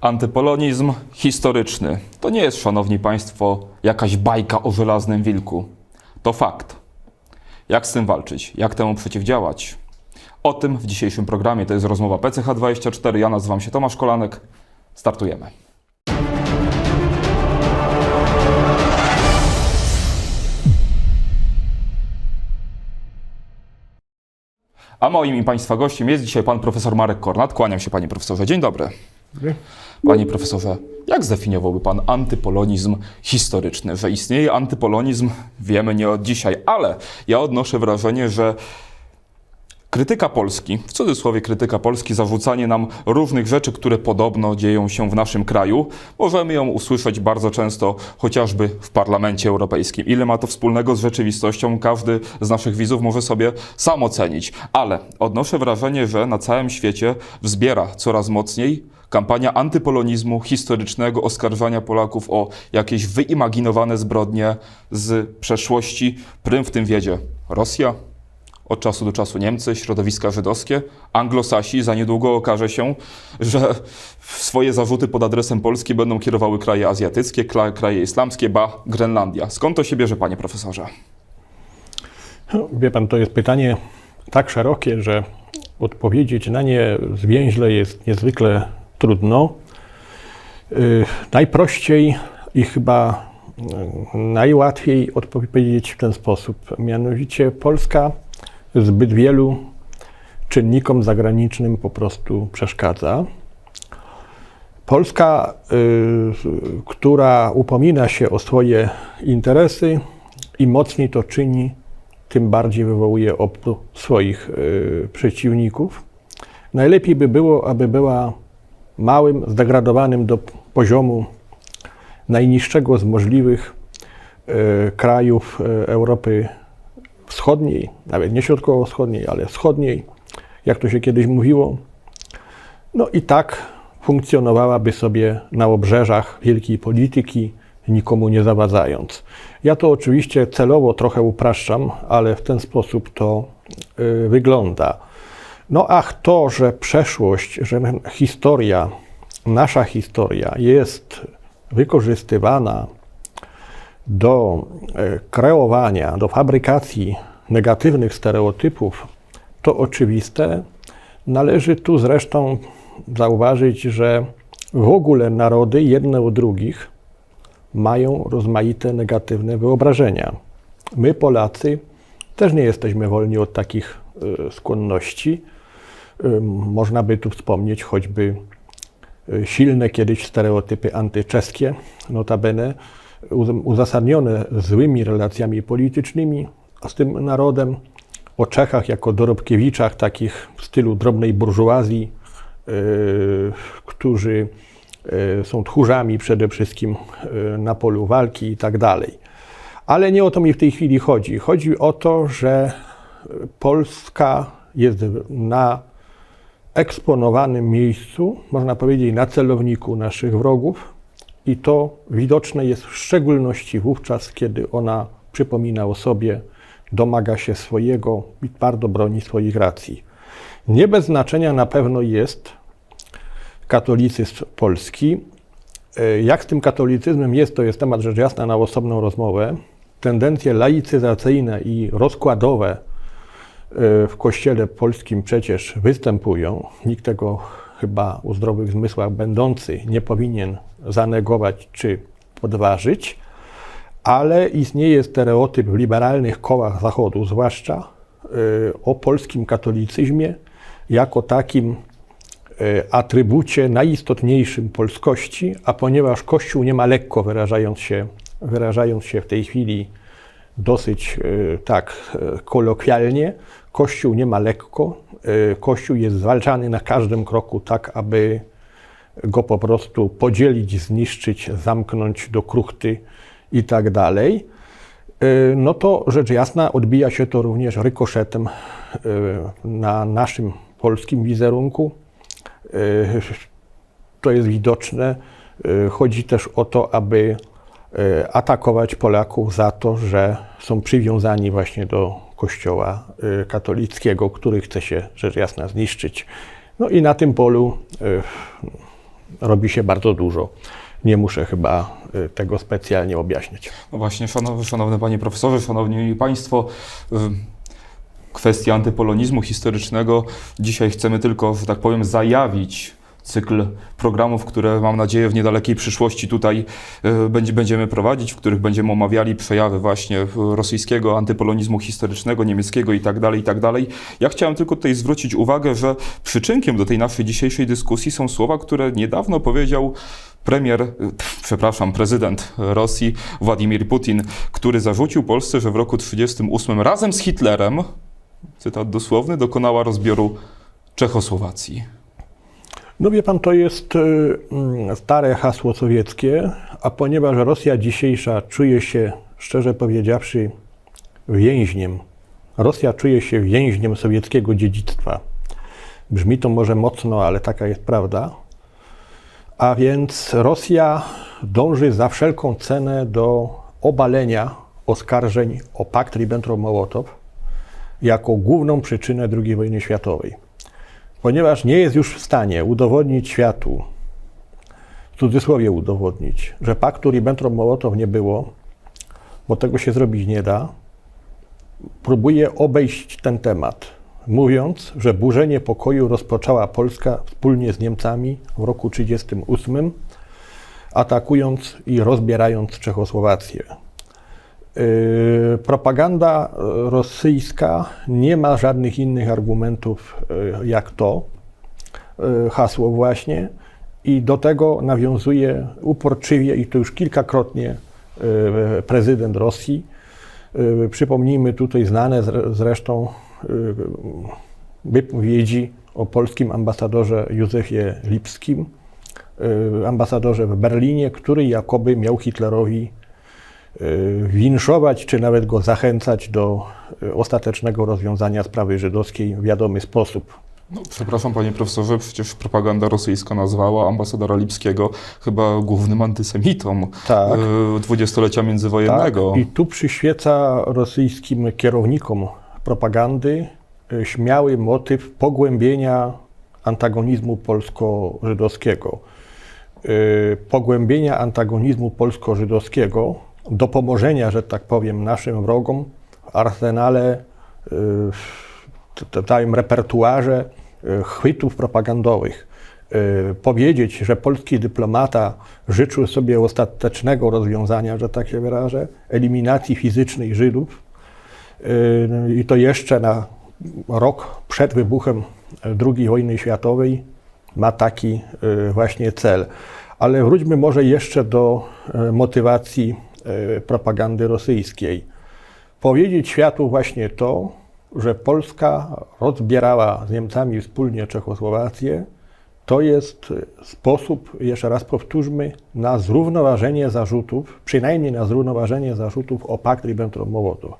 Antypolonizm historyczny to nie jest, szanowni państwo, jakaś bajka o żelaznym wilku. To fakt. Jak z tym walczyć? Jak temu przeciwdziałać? O tym w dzisiejszym programie. To jest rozmowa PCH24. Ja nazywam się Tomasz Kolanek. Startujemy. A moim i Państwa gościem jest dzisiaj pan profesor Marek Kornat. Kłaniam się panie profesorze. Dzień dobry. Panie profesorze, jak zdefiniowałby pan antypolonizm historyczny? Że istnieje antypolonizm, wiemy nie od dzisiaj, ale ja odnoszę wrażenie, że krytyka Polski, w cudzysłowie krytyka Polski, zarzucanie nam różnych rzeczy, które podobno dzieją się w naszym kraju, możemy ją usłyszeć bardzo często chociażby w Parlamencie Europejskim. Ile ma to wspólnego z rzeczywistością, każdy z naszych widzów może sobie sam ocenić. Ale odnoszę wrażenie, że na całym świecie wzbiera coraz mocniej kampania antypolonizmu historycznego, oskarżania Polaków o jakieś wyimaginowane zbrodnie z przeszłości. Prym w tym wiedzie Rosja, od czasu do czasu Niemcy, środowiska żydowskie, anglosasi. Za niedługo okaże się, że swoje zarzuty pod adresem Polski będą kierowały kraje azjatyckie, kraje islamskie, ba, Grenlandia. Skąd to się bierze, panie profesorze? Wie pan, to jest pytanie tak szerokie, że odpowiedzieć na nie zwięźle jest niezwykle trudno. Yy, najprościej i chyba yy, najłatwiej odpowiedzieć w ten sposób. Mianowicie Polska zbyt wielu czynnikom zagranicznym po prostu przeszkadza. Polska, y, która upomina się o swoje interesy i mocniej to czyni, tym bardziej wywołuje opór swoich y, przeciwników. Najlepiej by było, aby była małym, zdegradowanym do poziomu najniższego z możliwych y, krajów y, Europy Wschodniej, nawet nie środkowo-wschodniej, ale wschodniej, jak to się kiedyś mówiło. No i tak funkcjonowałaby sobie na obrzeżach wielkiej polityki, nikomu nie zawadzając. Ja to oczywiście celowo trochę upraszczam, ale w ten sposób to y, wygląda. No ach, to, że przeszłość, że historia, nasza historia jest wykorzystywana do e, kreowania, do fabrykacji negatywnych stereotypów, to oczywiste. Należy tu zresztą zauważyć, że w ogóle narody jedne o drugich mają rozmaite negatywne wyobrażenia. My, Polacy, też nie jesteśmy wolni od takich e, skłonności. Można by tu wspomnieć choćby e, silne kiedyś stereotypy antyczeskie, notabene uz- uzasadnione złymi relacjami politycznymi z tym narodem, o Czechach jako dorobkiewiczach takich w stylu drobnej burżuazji, yy, którzy yy, są tchórzami przede wszystkim na polu walki i tak dalej. Ale nie o to mi w tej chwili chodzi. Chodzi o to, że Polska jest na eksponowanym miejscu, można powiedzieć na celowniku naszych wrogów, i to widoczne jest w szczególności wówczas, kiedy ona przypomina o sobie, domaga się swojego i twardo broni swoich racji. Nie bez znaczenia na pewno jest katolicyzm polski. E, Jak z tym katolicyzmem jest, to jest temat rzecz jasna na osobną rozmowę. Tendencje laicyzacyjne i rozkładowe w kościele polskim przecież występują. Nikt tego chyba u zdrowych zmysłach będący nie powinien zanegować czy podważyć, ale istnieje stereotyp w liberalnych kołach Zachodu, zwłaszcza y, o polskim katolicyzmie jako takim y, atrybucie najistotniejszym polskości, a ponieważ Kościół nie ma lekko wyrażając się, wyrażając się w tej chwili dosyć y, tak y, kolokwialnie, Kościół nie ma lekko, y, Kościół jest zwalczany na każdym kroku tak, aby go po prostu podzielić, zniszczyć, zamknąć do kruchty i tak dalej, y, no to rzecz jasna odbija się to również rykoszetem y, na naszym polskim wizerunku. To jest widoczne. Chodzi też o to, aby atakować Polaków za to, że są przywiązani właśnie do kościoła y, katolickiego, który chce się rzecz jasna zniszczyć. No i na tym polu y, robi się bardzo dużo. Nie muszę chyba y, tego specjalnie objaśniać. No właśnie, szanowny, szanowny panie profesorze, szanowni państwo, kwestia antypolonizmu historycznego. Dzisiaj chcemy tylko, że tak powiem, zajawić cykl programów, które mam nadzieję w niedalekiej przyszłości tutaj będzie, będziemy prowadzić, w których będziemy omawiali przejawy właśnie rosyjskiego antypolonizmu historycznego, niemieckiego i tak dalej, i tak. Ja chciałem tylko tutaj zwrócić uwagę, że przyczynkiem do tej naszej dzisiejszej dyskusji są słowa, które niedawno powiedział premier, y, przepraszam, prezydent Rosji Władimir Putin, który zarzucił Polsce, że w roku 1938 razem z Hitlerem, cytat dosłowny, dokonała rozbioru Czechosłowacji. No wie pan, to jest y, mm, stare hasło sowieckie, a ponieważ Rosja dzisiejsza czuje się, szczerze powiedziawszy, więźniem, Rosja czuje się więźniem sowieckiego dziedzictwa. Brzmi to może mocno, ale taka jest prawda. A więc Rosja dąży za wszelką cenę do obalenia oskarżeń o pakt Ribbentrop-Mołotow jako główną przyczynę II wojny światowej ponieważ nie jest już w stanie udowodnić światu, w cudzysłowie udowodnić, że paktu Ribbentrop-Mołotow nie było, bo tego się zrobić nie da, próbuje obejść ten temat, mówiąc, że burzenie pokoju rozpoczęła Polska wspólnie z Niemcami w roku 1938, atakując i rozbierając Czechosłowację. Yy, Propaganda rosyjska nie ma żadnych innych argumentów yy, jak to yy, hasło właśnie i do tego nawiązuje uporczywie i to już kilkakrotnie prezydent Rosji. Przypomnijmy tutaj znane zre- zresztą wypowiedzi o polskim ambasadorze Józefie Lipskim, ambasadorze w Berlinie, który jakoby miał Hitlerowi winszować, czy nawet go zachęcać do y, ostatecznego rozwiązania sprawy żydowskiej w wiadomy sposób. No, przepraszam panie profesorze, przecież propaganda rosyjska nazwała ambasadora Lipskiego chyba głównym antysemitą Tak. y, dwudziestolecia międzywojennego. I tu przyświeca rosyjskim kierownikom propagandy y, śmiały motyw pogłębienia antagonizmu polsko-żydowskiego. Y, Pogłębienia antagonizmu polsko-żydowskiego, dopomożenia, że tak powiem, naszym wrogom w arsenale, y, w t- całym repertuarze y, chwytów propagandowych. Y, Powiedzieć, że polski dyplomata życzył sobie ostatecznego rozwiązania, że tak się wyrażę, eliminacji fizycznej Żydów y, i to jeszcze na rok przed wybuchem II wojny światowej ma taki y, właśnie cel. Ale wróćmy może jeszcze do y, motywacji y, propagandy rosyjskiej. Powiedzieć światu właśnie to, że Polska rozbierała z Niemcami wspólnie Czechosłowację, to jest sposób, jeszcze raz powtórzmy, na zrównoważenie zarzutów, przynajmniej na zrównoważenie zarzutów o pakt Ribbentrop-Mołotow.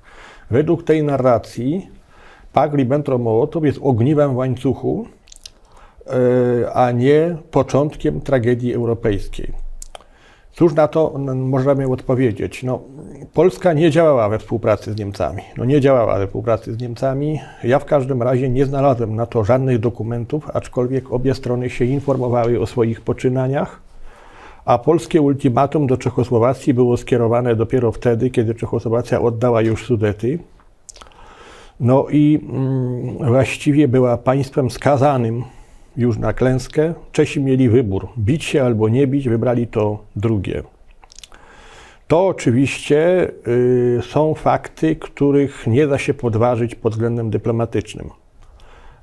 Według tej narracji pakt Ribbentrop-Mołotow jest ogniwem w łańcuchu, y, a nie początkiem tragedii europejskiej. Cóż na to możemy odpowiedzieć? No, Polska nie działała we współpracy z Niemcami. No, nie działała we współpracy z Niemcami. Ja w każdym razie nie znalazłem na to żadnych dokumentów, aczkolwiek obie strony się informowały o swoich poczynaniach. A polskie ultimatum do Czechosłowacji było skierowane dopiero wtedy, kiedy Czechosłowacja oddała już Sudety. No i mm, właściwie była państwem skazanym już na klęskę. Czesi mieli wybór: bić się albo nie bić, wybrali to drugie. To oczywiście y, są fakty, których nie da się podważyć pod względem dyplomatycznym.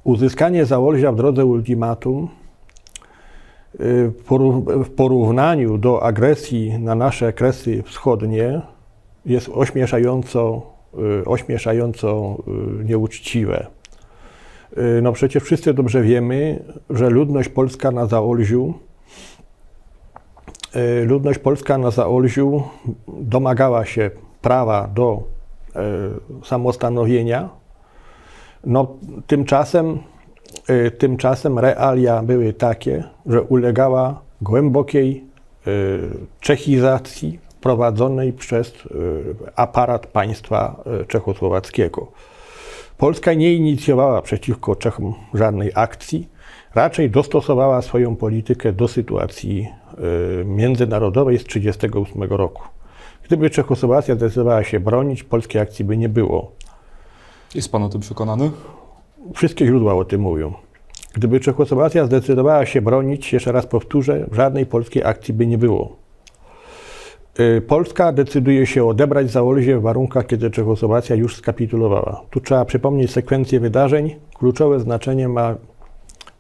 Uzyskanie Zaolzia w drodze ultimatum y, w porównaniu do agresji na nasze kresy wschodnie jest ośmieszająco, y, ośmieszająco nieuczciwe. Y, No przecież wszyscy dobrze wiemy, że ludność polska na Zaolziu, y, ludność polska na Zaolziu domagała się prawa do y, samostanowienia. No tymczasem, tymczasem realia były takie, że ulegała głębokiej czechizacji prowadzonej przez aparat państwa czechosłowackiego. Polska nie inicjowała przeciwko Czechom żadnej akcji. raczej dostosowała swoją politykę do sytuacji y, międzynarodowej z 1938 roku. Gdyby Czechosłowacja zdecydowała się bronić, polskiej akcji by nie było. Jest pan o tym przekonany? Wszystkie źródła o tym mówią. Gdyby Czechosłowacja zdecydowała się bronić, jeszcze raz powtórzę, żadnej polskiej akcji by nie było. Y, Polska decyduje się odebrać Zaolzie w warunkach, kiedy Czechosłowacja już skapitulowała. Tu trzeba przypomnieć sekwencję wydarzeń. Kluczowe znaczenie ma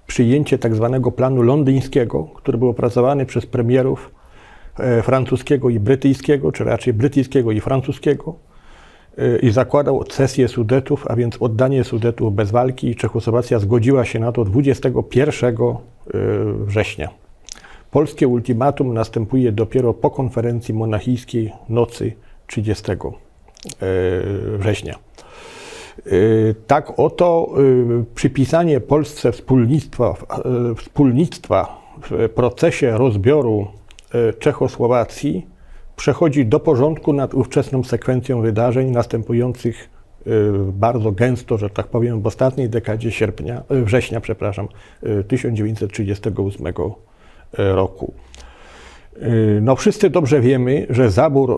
przyjęcie tak zwanego planu londyńskiego, który był opracowany przez premierów e, francuskiego i brytyjskiego, czy raczej brytyjskiego i francuskiego e, i zakładał cesję Sudetów, a więc oddanie Sudetów bez walki Czechosłowacja zgodziła się na to 21 e, września. Polskie ultimatum następuje dopiero po konferencji monachijskiej nocy 30 e, września. Y, Tak oto y, przypisanie Polsce wspólnictwa, wspólnictwa w procesie rozbioru Czechosłowacji przechodzi do porządku nad ówczesną sekwencją wydarzeń następujących bardzo gęsto, że tak powiem, w ostatniej dekadzie sierpnia, września, przepraszam, y, 1938 roku. Y, No wszyscy dobrze wiemy, że zabór y,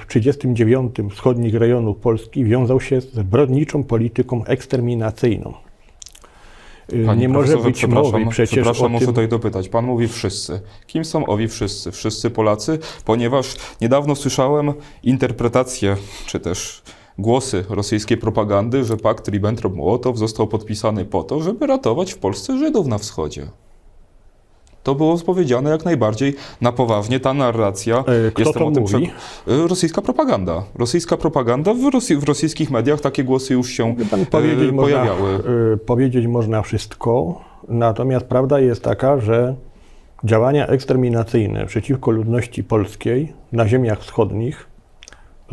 w 1939 wschodnich rejonów Polski wiązał się z zbrodniczą polityką eksterminacyjną. Y, Panie Nie może być przepraszam, mowy przecież przepraszam, o muszę tym, tutaj dopytać. Pan mówi wszyscy. Kim są owi wszyscy? Wszyscy Polacy? Ponieważ niedawno słyszałem interpretację, czy też głosy rosyjskiej propagandy, że pakt Ribbentrop-Mołotow został podpisany po to, żeby ratować w Polsce Żydów na wschodzie. To było powiedziane jak najbardziej na poważnie. Ta narracja, E, kto to mówi? E, Rosyjska propaganda. Rosyjska propaganda. W, Rosji, w rosyjskich mediach takie głosy już się pan, e, powiedzieć, można, pojawiały. y, powiedzieć można wszystko, natomiast prawda jest taka, że działania eksterminacyjne przeciwko ludności polskiej na ziemiach wschodnich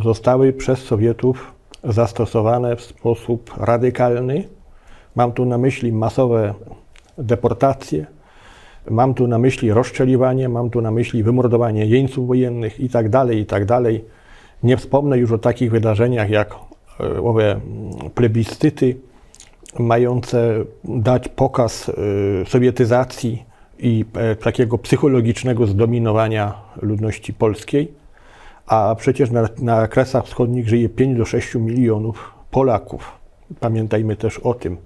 zostały przez Sowietów zastosowane w sposób radykalny. Mam tu na myśli masowe deportacje, mam tu na myśli rozstrzeliwanie, mam tu na myśli wymordowanie jeńców wojennych i tak dalej, i tak. Nie wspomnę już o takich wydarzeniach jak e, owe plebiscyty mające dać pokaz e, sowietyzacji i e, takiego psychologicznego zdominowania ludności polskiej, a przecież na, na Kresach Wschodnich żyje 5 do 6 milionów Polaków. Pamiętajmy też o tym.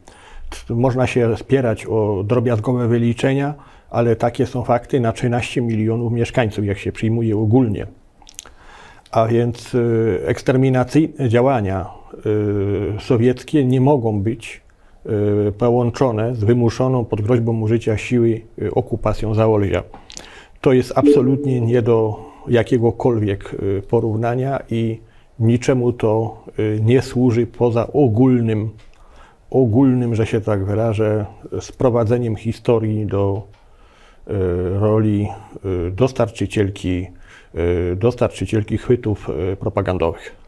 Można się spierać o drobiazgowe wyliczenia, ale takie są fakty na 13 milionów mieszkańców, jak się przyjmuje ogólnie. A więc y, eksterminacyjne działania y, sowieckie nie mogą być y, połączone z wymuszoną pod groźbą użycia siły okupacją Zaolzia. To jest absolutnie nie do jakiegokolwiek porównania i niczemu to nie służy poza ogólnym, ogólnym, że się tak wyrażę, sprowadzeniem historii do roli y, dostarczycielki, y, dostarczycielki chwytów y, propagandowych.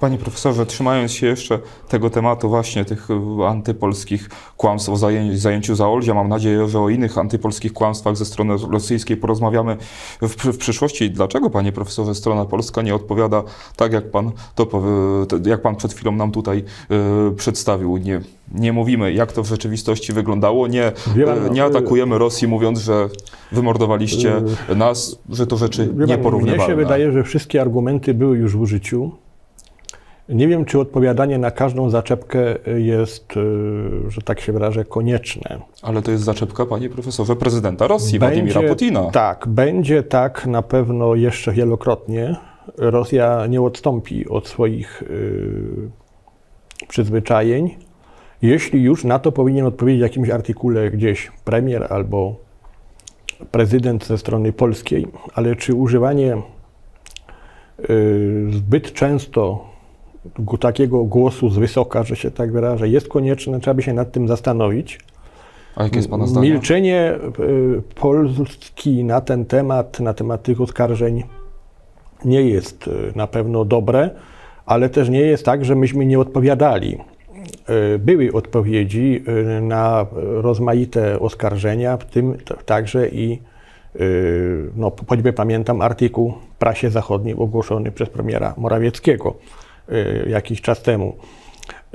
Panie profesorze, trzymając się jeszcze tego tematu właśnie tych y, antypolskich kłamstw o zajęciu, Zaolzia, mam nadzieję, że o innych antypolskich kłamstwach ze strony rosyjskiej porozmawiamy w, w przyszłości. Dlaczego, panie profesorze, strona polska nie odpowiada tak, jak pan, to, jak pan przed chwilą nam tutaj y, przedstawił? Nie, nie mówimy, jak to w rzeczywistości wyglądało, nie, y, nie atakujemy Rosji, mówiąc, że wymordowaliście nas, że to rzeczy nieporównywalne. Mnie się wydaje, że wszystkie argumenty były już w użyciu. Nie wiem, czy odpowiadanie na każdą zaczepkę jest, y, że tak się wyrażę, konieczne. Ale to jest zaczepka, panie profesorze, prezydenta Rosji, Władimira Putina. Tak, będzie tak na pewno jeszcze wielokrotnie. Rosja nie odstąpi od swoich y, przyzwyczajeń. Jeśli już na to powinien odpowiedzieć w jakimś artykule gdzieś premier albo prezydent ze strony polskiej, ale czy używanie y, zbyt często takiego głosu z wysoka, że się tak wyrażę, jest konieczne, trzeba by się nad tym zastanowić. A jakie jest pana zdanie? Milczenie y, Polski na ten temat, na temat tych oskarżeń nie jest y, na pewno dobre, ale też nie jest tak, że myśmy nie odpowiadali. Y, Były odpowiedzi na rozmaite oskarżenia, w tym także i, no choćby pamiętam artykuł w prasie zachodniej ogłoszony przez premiera Morawieckiego jakiś czas temu.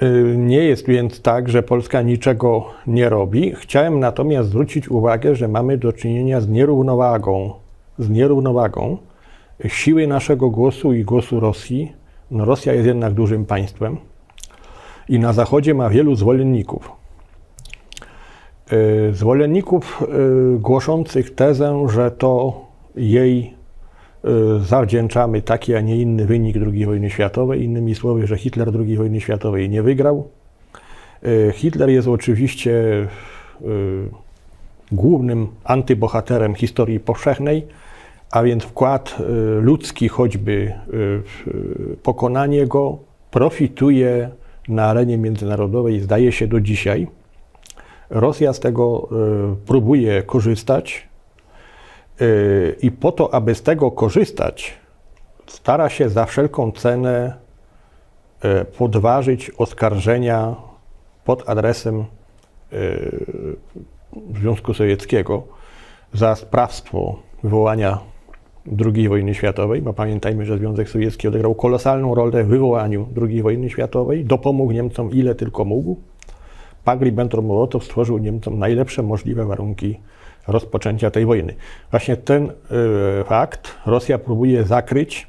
Y, Nie jest więc tak, że Polska niczego nie robi. Chciałem natomiast zwrócić uwagę, że mamy do czynienia z nierównowagą, z nierównowagą siły naszego głosu i głosu Rosji. No Rosja jest jednak dużym państwem i na Zachodzie ma wielu zwolenników. Y, Zwolenników y, głoszących tezę, że to jej y, zawdzięczamy taki, a nie inny wynik II wojny światowej. Innymi słowy, że Hitler II wojny światowej nie wygrał. Y, Hitler jest oczywiście y, głównym antybohaterem historii powszechnej, a więc wkład y, ludzki, choćby y, w y, pokonanie go, profituje na arenie międzynarodowej, zdaje się do dzisiaj. Rosja z tego y, próbuje korzystać. Yy, I po to, aby z tego korzystać, stara się za wszelką cenę yy, podważyć oskarżenia pod adresem yy, Związku Sowieckiego za sprawstwo wywołania II wojny światowej, bo pamiętajmy, że Związek Sowiecki odegrał kolosalną rolę w wywołaniu II wojny światowej, dopomógł Niemcom ile tylko mógł. Pakt Ribbentrop-Mołotow stworzył Niemcom najlepsze możliwe warunki rozpoczęcia tej wojny. Właśnie ten y, fakt Rosja próbuje zakryć,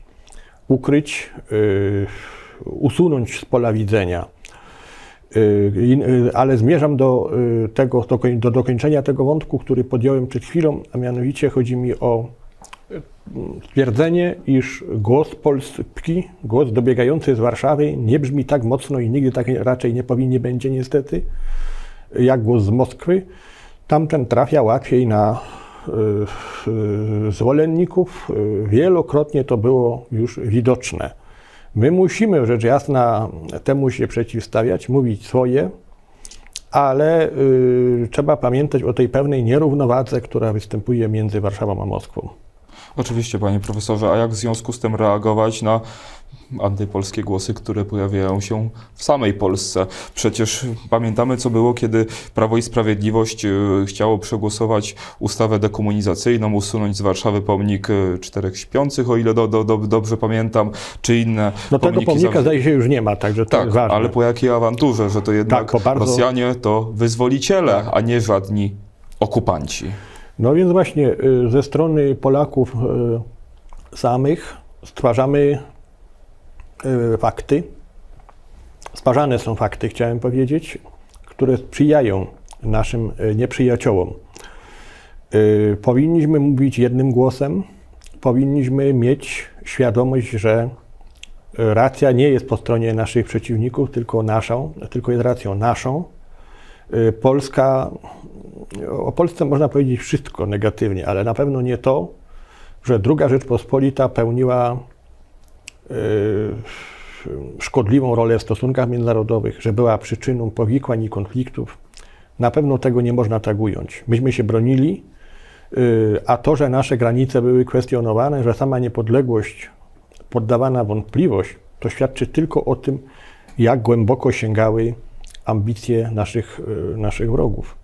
ukryć, y, usunąć z pola widzenia. Y, ale zmierzam do, tego, do, koń- do dokończenia tego wątku, który podjąłem przed chwilą, a mianowicie chodzi mi o stwierdzenie, iż głos Polski, głos dobiegający z Warszawy nie brzmi tak mocno i nigdy tak raczej nie powinien będzie niestety, jak głos z Moskwy. Tamten trafia łatwiej na y, y, zwolenników. Y, Wielokrotnie to było już widoczne. My musimy rzecz jasna temu się przeciwstawiać, mówić swoje, ale trzeba pamiętać o tej pewnej nierównowadze, która występuje między Warszawą a Moskwą. Oczywiście, panie profesorze, a jak w związku z tym reagować na antypolskie głosy, które pojawiają się w samej Polsce? Przecież pamiętamy, co było, kiedy Prawo i Sprawiedliwość y, chciało przegłosować ustawę dekomunizacyjną, usunąć z Warszawy pomnik y, czterech śpiących, o ile do, do, do, dobrze pamiętam, czy inne No tego pomnika zdaje się już nie ma, także to Tak, jest ważne. ale po jakiej awanturze, że to jednak po bardzo- Rosjanie to wyzwoliciele, a nie żadni okupanci. No więc właśnie y, ze strony Polaków samych stwarzamy fakty. Stwarzane są fakty, chciałem powiedzieć, które sprzyjają naszym y, nieprzyjaciołom. Y, Powinniśmy mówić jednym głosem, powinniśmy mieć świadomość, że y, racja nie jest po stronie naszych przeciwników, tylko naszą, tylko jest racją naszą. Y, Polska o Polsce można powiedzieć wszystko negatywnie, ale na pewno nie to, że druga Rzeczpospolita pełniła y, szkodliwą rolę w stosunkach międzynarodowych, że była przyczyną powikłań i konfliktów. Na pewno tego nie można tak ująć. Myśmy się bronili, y, a to, że nasze granice były kwestionowane, że sama niepodległość poddawana wątpliwość, to świadczy tylko o tym, jak głęboko sięgały ambicje naszych, y, naszych wrogów.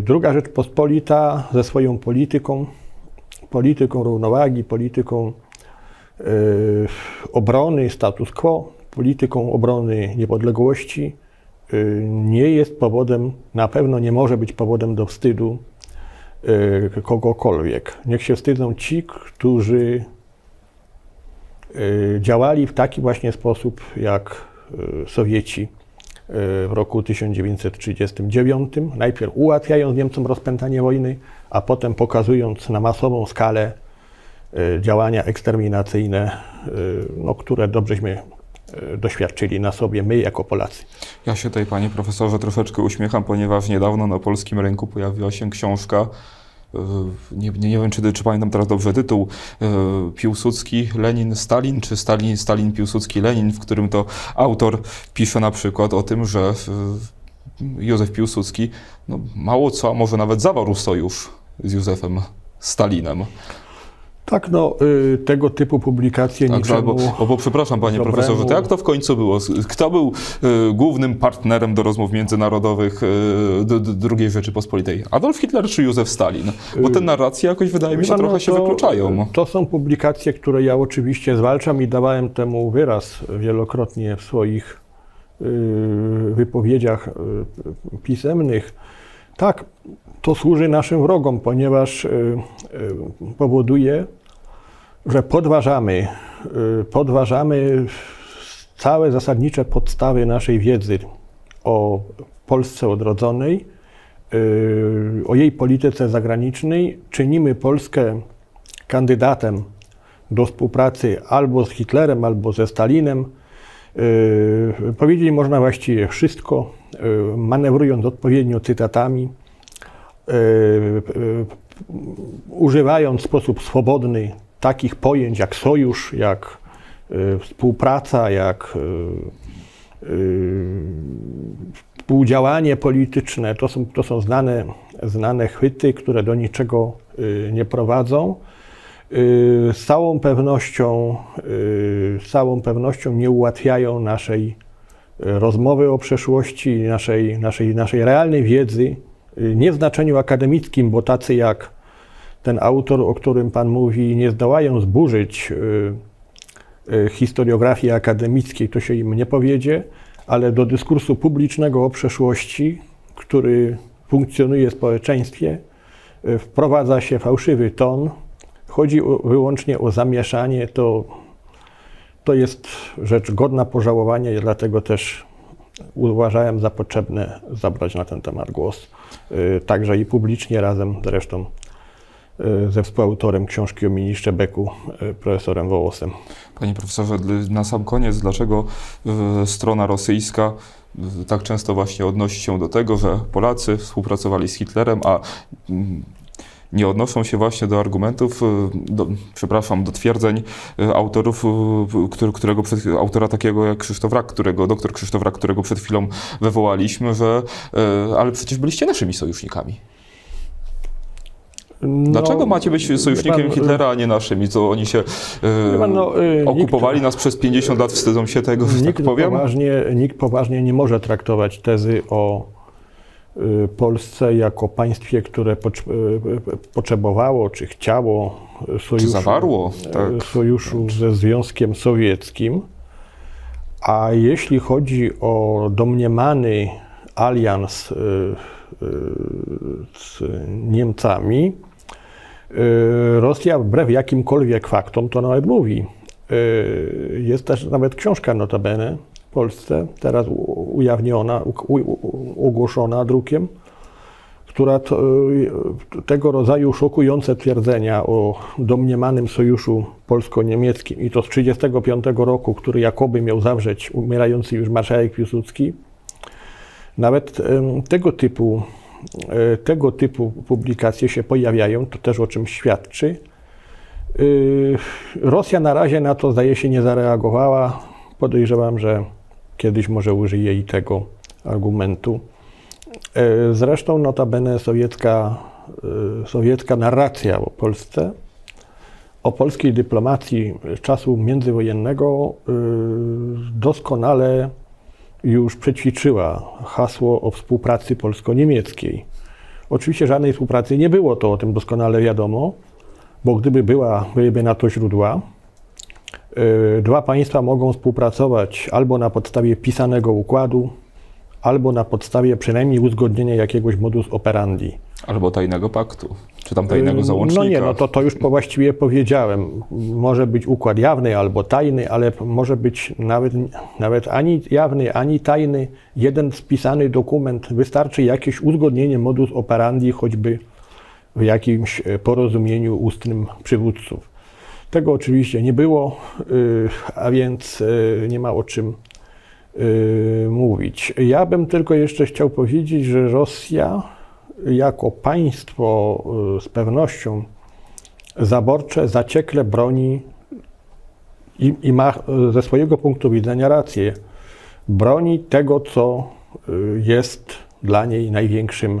Druga Rzeczpospolita ze swoją polityką, polityką równowagi, polityką obrony status quo, polityką obrony niepodległości yy, nie jest powodem, na pewno nie może być powodem do wstydu yy, kogokolwiek. Niech się wstydzą ci, którzy działali w taki właśnie sposób jak Sowieci w roku 1939, najpierw ułatwiając Niemcom rozpętanie wojny, a potem pokazując na masową skalę e, działania eksterminacyjne, e, no, które dobrześmy e, doświadczyli na sobie my jako Polacy. Ja się tutaj, panie profesorze, troszeczkę uśmiecham, ponieważ niedawno na polskim rynku pojawiła się książka, y, nie, nie, nie wiem, czy, czy pamiętam teraz dobrze tytuł, y, Piłsudski, Lenin, Stalin, czy Stalin, Stalin, Piłsudski, Lenin, w którym to autor pisze na przykład o tym, że y, Józef Piłsudski no, mało co, a może nawet zawarł sojusz z Józefem Stalinem. Tak, no, y, tego typu publikacje Także, niczemu... bo, bo, bo przepraszam, panie dobremu- profesorze, to jak to w końcu było? Kto był y, głównym partnerem do rozmów międzynarodowych y, do, do II Rzeczypospolitej? Adolf Hitler czy Józef Stalin? Bo te narracje jakoś, wydaje mi się, pan, trochę no się to- wykluczają. To są publikacje, które ja oczywiście zwalczam i dawałem temu wyraz wielokrotnie w swoich wypowiedziach y, pisemnych. Tak, to służy naszym wrogom, ponieważ y, y, powoduje, że podważamy, y, podważamy całe zasadnicze podstawy naszej wiedzy o Polsce odrodzonej, o jej polityce zagranicznej. Czynimy Polskę kandydatem do współpracy albo z Hitlerem, albo ze Stalinem. Powiedzieć można właściwie wszystko, manewrując odpowiednio cytatami, y, y, używając w sposób swobodny takich pojęć jak sojusz, jak współpraca, jak współdziałanie polityczne. To są, to są znane, znane chwyty, które do niczego nie prowadzą. Z całą pewnością, z całą pewnością nie ułatwiają naszej rozmowy o przeszłości, naszej, naszej, naszej realnej wiedzy, nie w znaczeniu akademickim, bo tacy jak ten autor, o którym Pan mówi, nie zdołają zburzyć y, y, historiografii akademickiej, to się im nie powiedzie, ale do dyskursu publicznego o przeszłości, który funkcjonuje w społeczeństwie, y, wprowadza się fałszywy ton. Chodzi wyłącznie o zamieszanie. To, to jest rzecz godna pożałowania i dlatego też uważałem za potrzebne zabrać na ten temat głos. y, Także i publicznie razem zresztą y, ze współautorem książki o ministrze Beku, y, profesorem Wołosem. Panie profesorze, na sam koniec, dlaczego strona rosyjska tak często właśnie odnosi się do tego, że Polacy współpracowali z Hitlerem, a mm, nie odnoszą się właśnie do argumentów, y, do, przepraszam, do twierdzeń y, autorów, y, który, którego przed, autora takiego jak Krzysztof Rak, którego, doktor Krzysztof Rak, którego przed chwilą wywołaliśmy, że ale przecież byliście naszymi sojusznikami. Dlaczego No, macie być sojusznikiem pan, Hitlera, a nie naszymi? Co oni się y, Wie pan, no, y, nikt- okupowali nas przez 50 lat, wstydzą się tego, że Nikt tak powiem? poważnie, nikt poważnie nie może traktować tezy o Polsce jako państwie, które y, y, potrzebowało czy chciało y, Czy sojuszu, zawarło? Tak. y, sojuszu ze Związkiem Sowieckim. A jeśli chodzi o domniemany alians y, y, z Niemcami, y, Rosja wbrew jakimkolwiek faktom to nawet mówi. Y, Jest też nawet książka notabene Polsce, teraz ujawniona, ogłoszona drukiem, która to, y, tego rodzaju szokujące twierdzenia o domniemanym sojuszu polsko-niemieckim i to z 1935 roku, który jakoby miał zawrzeć umierający już marszałek Piłsudski, nawet tego typu, e, tego typu publikacje się pojawiają, to też o czym świadczy. Y, Rosja na razie na to zdaje się nie zareagowała. Podejrzewam, że kiedyś może użyje i tego argumentu. E, Zresztą notabene sowiecka, e, sowiecka narracja o Polsce, o polskiej dyplomacji czasu międzywojennego e, doskonale już przećwiczyła hasło o współpracy polsko-niemieckiej. Oczywiście żadnej współpracy nie było, to o tym doskonale wiadomo, bo gdyby była, byłyby na to źródła, dwa państwa mogą współpracować albo na podstawie pisanego układu, albo na podstawie przynajmniej uzgodnienia jakiegoś modus operandi. Albo tajnego paktu, czy tam tajnego Ym, załącznika. No nie, no to, to już po właściwie powiedziałem. Może być układ jawny albo tajny, ale może być nawet, nawet ani jawny, ani tajny. Jeden spisany dokument. Wystarczy jakieś uzgodnienie modus operandi, choćby w jakimś e, porozumieniu ustnym przywódców. Tego oczywiście nie było, y, a więc y, nie ma o czym y, mówić. Ja bym tylko jeszcze chciał powiedzieć, że Rosja jako państwo z pewnością zaborcze, zaciekle broni i, i ma ze swojego punktu widzenia rację. Broni tego, co jest dla niej największym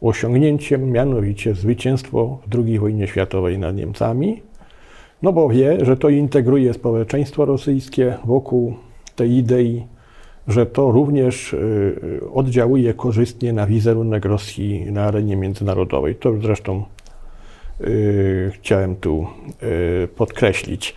osiągnięciem, mianowicie zwycięstwo w II wojnie światowej nad Niemcami. No bo wie, że to integruje społeczeństwo rosyjskie wokół tej idei, że to również y, oddziałuje korzystnie na wizerunek Rosji na arenie międzynarodowej. To zresztą y, chciałem tu y, podkreślić.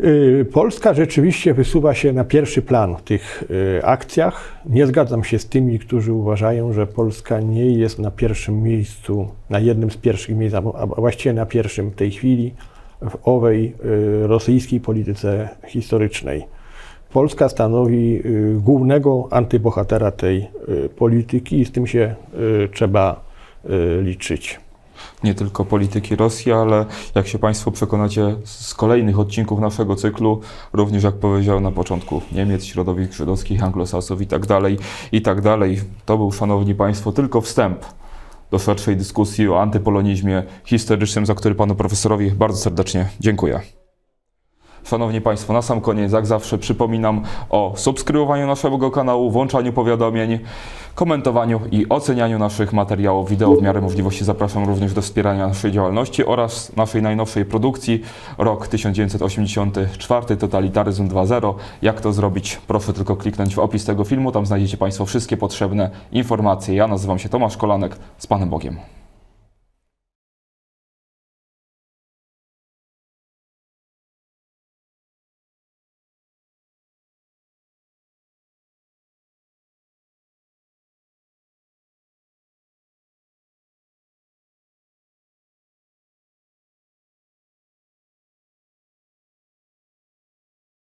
Y, Polska rzeczywiście wysuwa się na pierwszy plan w tych y, akcjach. Nie zgadzam się z tymi, którzy uważają, że Polska nie jest na pierwszym miejscu, na jednym z pierwszych miejsc, a właściwie na pierwszym w tej chwili w owej y, rosyjskiej polityce historycznej. Polska stanowi y, głównego antybohatera tej y, polityki i z tym się trzeba liczyć. nie tylko polityki Rosji, ale jak się Państwo przekonacie z kolejnych odcinków naszego cyklu, również jak powiedziałem na początku, Niemiec, środowisk żydowskich, anglosasów i tak dalej, i tak dalej. To był, Szanowni Państwo, tylko wstęp do szerszej dyskusji o antypolonizmie historycznym, za który Panu Profesorowi bardzo serdecznie dziękuję. Szanowni Państwo, na sam koniec, jak zawsze, przypominam o subskrybowaniu naszego kanału, włączaniu powiadomień, komentowaniu i ocenianiu naszych materiałów wideo. W miarę możliwości zapraszam również do wspierania naszej działalności oraz naszej najnowszej produkcji, rok 1984, Totalitaryzm 2.0. Jak to zrobić? Proszę tylko kliknąć w opis tego filmu, tam znajdziecie Państwo wszystkie potrzebne informacje. Ja nazywam się Tomasz Kolanek, z Panem Bogiem.